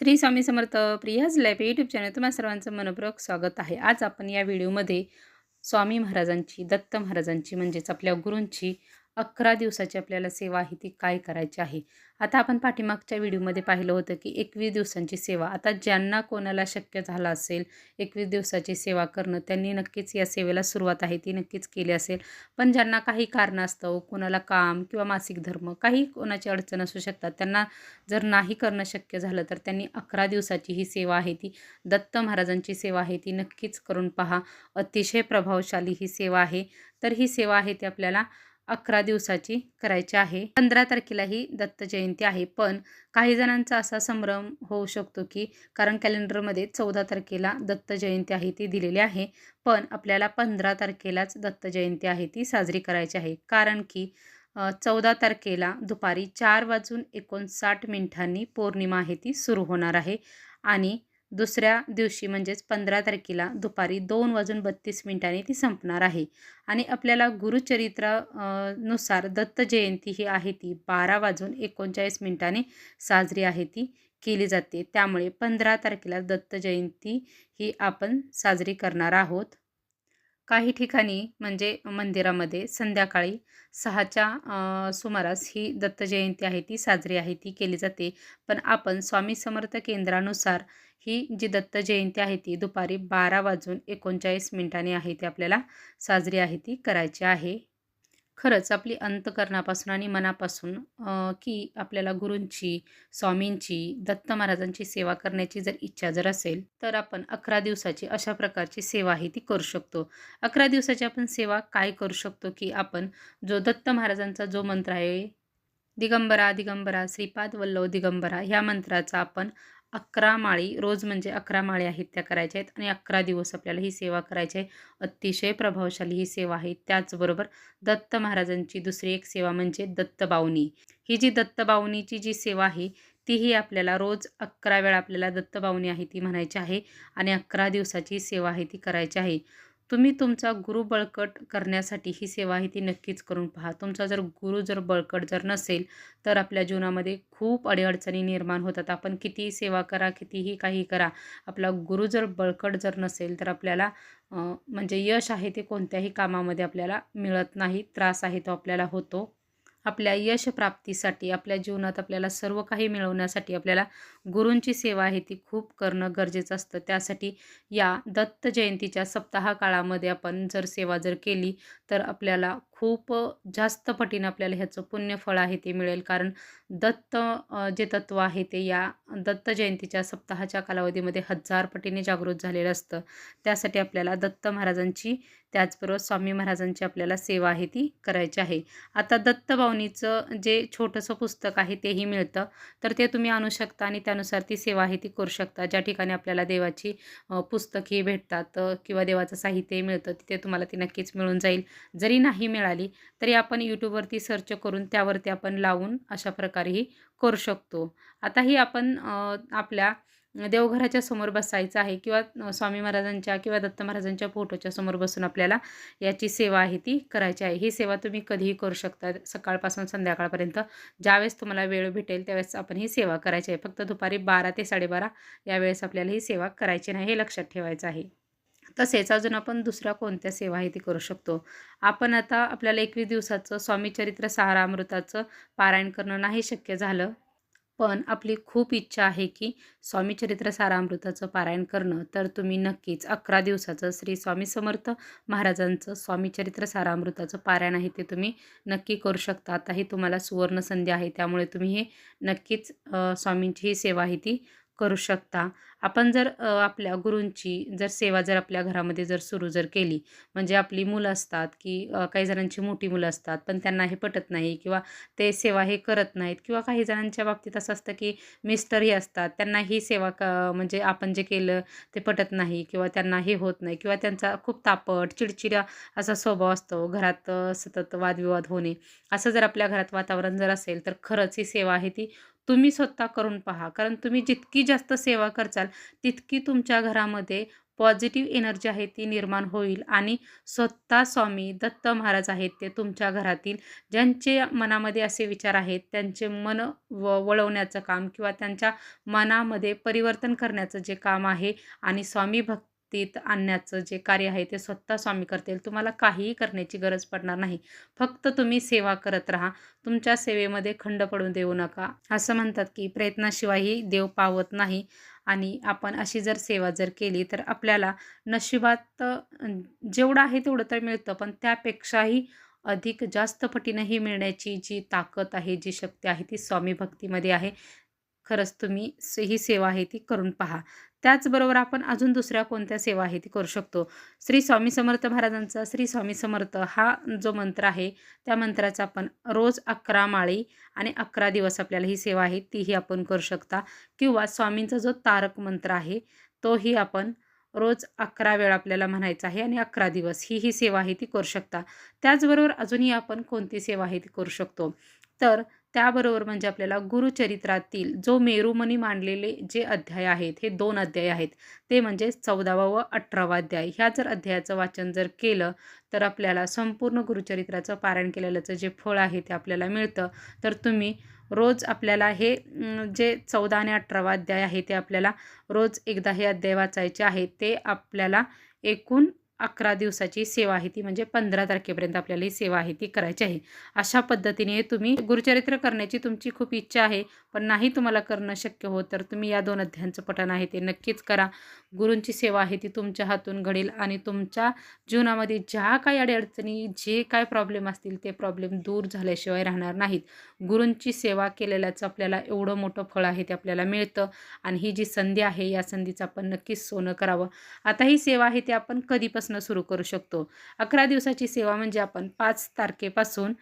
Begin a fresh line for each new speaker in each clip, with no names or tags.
Shri Swami Samarth Priya's life YouTube channel तुम्हाला सर्वांचं मनपूर्वक स्वागत आहे. आज आपण या व्हिडिओमध्ये स्वामी महाराजांची दत्त महाराजांची म्हणजेच आपल्या गुरूंची अकरा दिवसाची आपल्याला सेवा आहे ती काय करायची आहे? आता आपण पाठीमागच्या व्हिडिओमध्ये पाहिलं होतं की एकवीस दिवसांची सेवा. आता ज्यांना कोणाला शक्य झालं असेल एकवीस दिवसाची सेवा करणं त्यांनी नक्कीच या सेवेला सुरुवात आहे ती नक्कीच केली असेल. पण ज्यांना काही कारणास्तव कोणाला काम किंवा मासिक धर्म काही कोणाची अडचण असू शकतात त्यांना जर नाही करणं शक्य झालं तर त्यांनी अकरा दिवसाची ही सेवा आहे ती दत्त महाराजांची सेवा आहे ती नक्कीच करून पहा. अतिशय प्रभावशाली ही सेवा आहे. तर ही सेवा आहे ती आपल्याला अकरा दिवसाची करायची आहे. पंधरा तारखेला ही दत्त जयंती आहे. पण काही जणांचा असा संभ्रम होऊ शकतो की कारण कॅलेंडरमध्ये चौदा तारखेला दत्त जयंती आहे ती दिलेली आहे. पण आपल्याला पंधरा तारखेलाच दत्त जयंती आहे ती साजरी करायची आहे. कारण की चौदा तारखेला दुपारी चार वाजून एकोणसाठ मिनिटांनी पौर्णिमा आहे ती सुरू होणार आहे. आणि दुसऱ्या दिवशी म्हणजेच पंधरा तारखेला दुपारी दोन वाजून बत्तीस मिनिटांनी ती संपणार आहे. आणि आपल्याला गुरुचरित्रानुसार दत्त जयंती ही आहे ती बारा वाजून एकोणचाळीस मिनिटांनी साजरी आहे ती केली जाते. त्यामुळे पंधरा तारखेला दत्त जयंती ही आपण साजरी करणार आहोत. काही ठिकाणी म्हणजे मंदिरामध्ये संध्याकाळी सहाच्या सुमारास ही दत्त जयंती आहे ती साजरी आहे ती केली जाते. पण आपण स्वामी समर्थ केंद्रानुसार ही जी दत्त जयंती आहे ती दुपारी बारा वाजून एकोणचाळीस मिनिटांनी आहे ती आपल्याला साजरी आहे ती करायची आहे. खरंच आपली अंतकरणापासून आणि मनापासून की आपल्याला गुरूंची स्वामींची दत्त महाराजांची सेवा करण्याची जर इच्छा जर असेल तर आपण अकरा दिवसाची अशा प्रकारची सेवा आहे ती करू शकतो. अकरा दिवसाची आपण सेवा काय करू शकतो की आपण जो दत्त महाराजांचा जो मंत्र आहे दिगंबरा दिगंबरा श्रीपाद वल्लव दिगंबरा ह्या मंत्राचा आपण अकरा माळी रोज म्हणजे अकरा माळी आहेत त्या करायच्या आहेत आणि अकरा दिवस आपल्याला ही सेवा करायची आहे. अतिशय प्रभावशाली ही सेवा आहे. त्याचबरोबर दत्त महाराजांची दुसरी एक सेवा म्हणजे दत्तबावनी ही जी दत्तबावनीची जी सेवा आहे तीही आपल्याला रोज अकरा वेळा आपल्याला दत्तबावनी आहे ती म्हणायची आहे आणि अकरा दिवसाची सेवा आहे ती करायची आहे. तुम्ही तुमचा गुरु बळकट करण्यासाठी ही सेवा आहे ती नक्कीच करून पहा. तुमचा जर गुरु जर बळकट जर नसेल तर आपल्या जीवनामध्ये खूप अडीअडचणी निर्माण होतात. आपण कितीही सेवा करा कितीही काही करा आपला गुरु जर बळकट जर नसेल तर आपल्याला म्हणजे यश आहे ते कोणत्याही कामामध्ये आपल्याला मिळत नाही त्रास आहे तो आपल्याला होतो. आपल्या यश प्राप्तीसाठी आपल्या जीवनात आपल्याला सर्व काही मिळवण्यासाठी आपल्याला गुरूंची सेवा आहे ती खूप करणं गरजेचं असतं. त्यासाठी या दत्त जयंतीच्या सप्ताह काळामध्ये आपण जर सेवा जर केली तर आपल्याला खूप जास्त पटीनं आपल्याला ह्याचं पुण्यफळ आहे ते मिळेल. कारण दत्त जे तत्व आहे ते या दत्त जयंतीच्या सप्ताहाच्या कालावधीमध्ये हजार पटीने जागृत झालेलं असतं. त्यासाठी आपल्याला दत्त महाराजांची त्याचबरोबर स्वामी महाराजांची आपल्याला सेवा आहे ती करायची आहे. आता दत्तभावनीचं जे छोटंसं पुस्तक आहे तेही मिळतं. तर ते तुम्ही आणू शकता आणि त्यानुसार ती सेवा आहे ती करू शकता. ज्या ठिकाणी आपल्याला देवाची पुस्तकही भेटतात किंवा देवाचं साहित्यही मिळतं तिथे तुम्हाला ती नक्कीच मिळून जाईल. जरी नाही मिळाली तरी आपण यूट्यूबवरती सर्च करून त्यावरती आपण लावून अशा प्रकारेही करू शकतो. आता ही आपण आपल्या देवघराच्या समोर बसायचं आहे किंवा स्वामी महाराजांच्या किंवा दत्त महाराजांच्या फोटोच्या समोर बसून आपल्याला याची सेवा आहे ती करायची आहे. ही सेवा तुम्ही कधीही करू शकता. सकाळपासून संध्याकाळपर्यंत ज्यावेळेस तुम्हाला वेळ भेटेल त्यावेळेस आपण ही सेवा करायची आहे. फक्त दुपारी बारा ते साडेबारा यावेळेस आपल्याला ही सेवा करायची नाही हे लक्षात ठेवायचं आहे. तसेच अजून आपण दुसऱ्या कोणत्या सेवा आहे ती करू शकतो? आपण आता आपल्याला एकवीस दिवसाचं स्वामीचरित्र सारामृताचं पारायण करणं नाही शक्य झालं. पण आपली खूप इच्छा आहे की स्वामी चरित्र सारामृताचं पारायण करणं. तर तुम्ही नक्कीच अकरा दिवसाचं श्री स्वामी समर्थ महाराजांचं स्वामी चरित्र सारामृताचं पारायण आहे ते तुम्ही नक्की करू शकता. आता ही तुम्हाला सुवर्ण संधी आहे. त्यामुळे तुम्ही हे नक्कीच स्वामींची ही सेवा आहे ती करू शकता. आपण जर आपल्या गुरूंची जर सेवा जर आपल्या घरामध्ये जर सुरू जर केली म्हणजे आपली मुलं असतात की काही जणांची मोठी मुलं असतात पण त्यांना हे पटत नाही किंवा ते सेवा हे करत नाहीत किंवा काही जणांच्या बाबतीत असं असतं की मिस्टरही असतात त्यांना ही सेवा क म्हणजे आपण जे केलं ते पटत नाही किंवा त्यांना हे होत नाही किंवा त्यांचा खूप तापट चिडचिडा असा स्वभाव असतो घरात सतत वादविवाद होणे. असं जर आपल्या घरात वातावरण जर असेल तर खरंच ही सेवा आहे ती तुम्ही स्वतः करून पहा. कारण तुम्ही जितकी जास्त सेवा करचाल तितकी तुमच्या घरामध्ये पॉझिटिव्ह एनर्जी आहे ती निर्माण होईल. आणि स्वतः स्वामी दत्त महाराज आहेत ते तुमच्या घरातील ज्यांचे मनामध्ये असे विचार आहेत त्यांचे मन व वळवण्याचं काम किंवा त्यांच्या मनामध्ये परिवर्तन करण्याचं जे काम आहे आणि स्वामी भक्तीत आणण्याचं जे कार्य आहे ते स्वतः स्वामी करतील. तुम्हाला काहीही करण्याची गरज पडणार नाही. फक्त तुम्ही सेवा करत राहा. तुमच्या सेवेमध्ये खंड पडून देऊ नका. असं म्हणतात की प्रयत्नाशिवायही देव पावत नाही. आणि आपण अशी जर सेवा जर केली तर आपल्याला नशिबात जेवढं आहे तेवढं तर मिळतं. पण त्यापेक्षाही अधिक जास्त पटीनंही मिळण्याची जी ताकद आहे जी शक्ती आहे ती स्वामी भक्तीमध्ये आहे. खरंच तुम्ही से- ही सेवा आहे ती करून पहा. त्याचबरोबर आपण अजून दुसऱ्या कोणत्या सेवा आहे ती करू शकतो? श्री स्वामी समर्थ महाराजांचा श्री स्वामी समर्थ हा जो मंत्र आहे त्या मंत्राचा आपण रोज अकरा माळी आणि अकरा दिवस आपल्याला ही सेवा आहे तीही आपण करू शकता. किंवा स्वामींचा जो तारक मंत्र आहे तोही आपण रोज अकरा वेळा आपल्याला म्हणायचा आहे आणि अकरा दिवस ही ही सेवा आहे ती करू शकता. त्याचबरोबर अजूनही आपण कोणती सेवा आहे ती करू शकतो? तर त्याबरोबर म्हणजे आपल्याला गुरुचरित्रातील जो मेरुमणी मांडलेले जे अध्याय आहेत हे दोन अध्याय आहेत. ते म्हणजे चौदावा व अठरावा अध्याय. ह्या जर अध्यायाचं वाचन जर केलं तर आपल्याला संपूर्ण गुरुचरित्राचं पारायण केलेल्याचं जे फळ आहे ते आपल्याला मिळतं. तर तुम्ही रोज आपल्याला हे जे चौदा आणि अठरावा अध्याय आहे ते आपल्याला रोज एकदा हे अध्याय वाचायचे आहे ते आपल्याला एकूण अकरा दिवसाची सेवा आहे ती म्हणजे पंधरा तारखेपर्यंत आपल्याला ही सेवा आहे ती करायची आहे. अशा पद्धतीने तुम्ही गुरुचरित्र करण्याची तुमची खूप इच्छा आहे पण नाही तुम्हाला करणं शक्य होत तर तुम्ही या दोन अध्यायांचं पठण आहे ते नक्कीच करा. गुरूंची सेवा आहे ती तुमच्या हातून घडेल आणि तुमच्या जीवनामध्ये ज्या काही अडीअडचणी जे काय प्रॉब्लेम असतील ते प्रॉब्लेम दूर झाल्याशिवाय राहणार नाहीत. गुरूंची सेवा केलेल्याचं आपल्याला एवढं मोठं फळ आहे ते आपल्याला मिळतं आणि ही जी संधी आहे या संधीचं आपण नक्कीच सोनं करावं. आता ही सेवा आहे ती आपण कधीपासून सुरू करू शकतो. अकरा दिवसाची सेवा म्हणजे आपण पाच तारखेपासून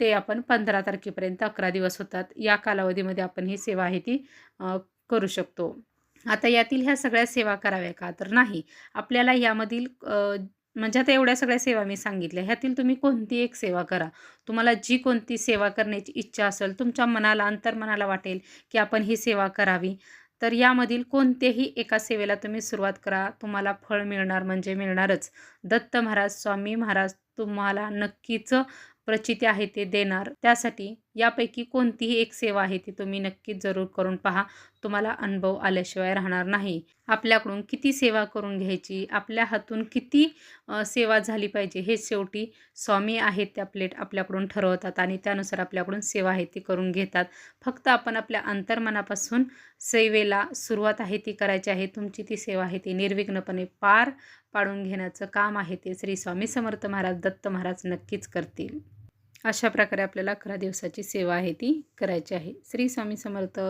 ते आपण पंधरा तारखेपर्यंत अकरा दिवस होतात. या कालावधीमध्ये आपण ही सेवा आहे ती करू शकतो. आता यातील ह्या सगळ्या सेवा कराव्या का तर नाही. आपल्याला यामधील म्हणजे आता एवढ्या सगळ्या सेवा मी सांगितल्या. ह्यातील तुम्ही कोणती एक सेवा करा. तुम्हाला जी कोणती सेवा करण्याची इच्छा असेल तुमच्या मनाला अंतर्मनाला वाटेल की आपण ही सेवा करावी. तर यामधील कोणत्याही एका सेवेला तुम्ही सुरुवात करा. तुम्हाला फळ मिळणार म्हणजे मिळणारच. दत्त महाराज स्वामी महाराज तुम्हाला नक्कीच प्रचिती आहे ते देणार. त्यासाठी यापैकी कोणतीही एक सेवा आहे ती तुम्ही नक्कीच जरूर करून पहा. तुम्हाला अनुभव आल्याशिवाय राहणार नाही. आपल्याकडून किती सेवा करून घ्यायची? आपल्या हातून किती सेवा झाली पाहिजे? हे शेवटी स्वामी आहेत त्या प्लेट आपल्याकडून ठरवतात आणि त्यानुसार आपल्याकडून सेवा आहे ती करून घेतात. फक्त आपण आपल्या अंतर्मनापासून सेवेला सुरुवात आहे ती करायची आहे. तुमची ती सेवा आहे ती निर्विघ्नपणे पार पाडून घेण्याचं काम आहे ते श्री स्वामी समर्थ महाराज दत्त महाराज नक्कीच करतील. अशा प्रकारे आपल्याला अकरा दिवसाची सेवा आहे ती करायची आहे. श्री स्वामी समर्थ.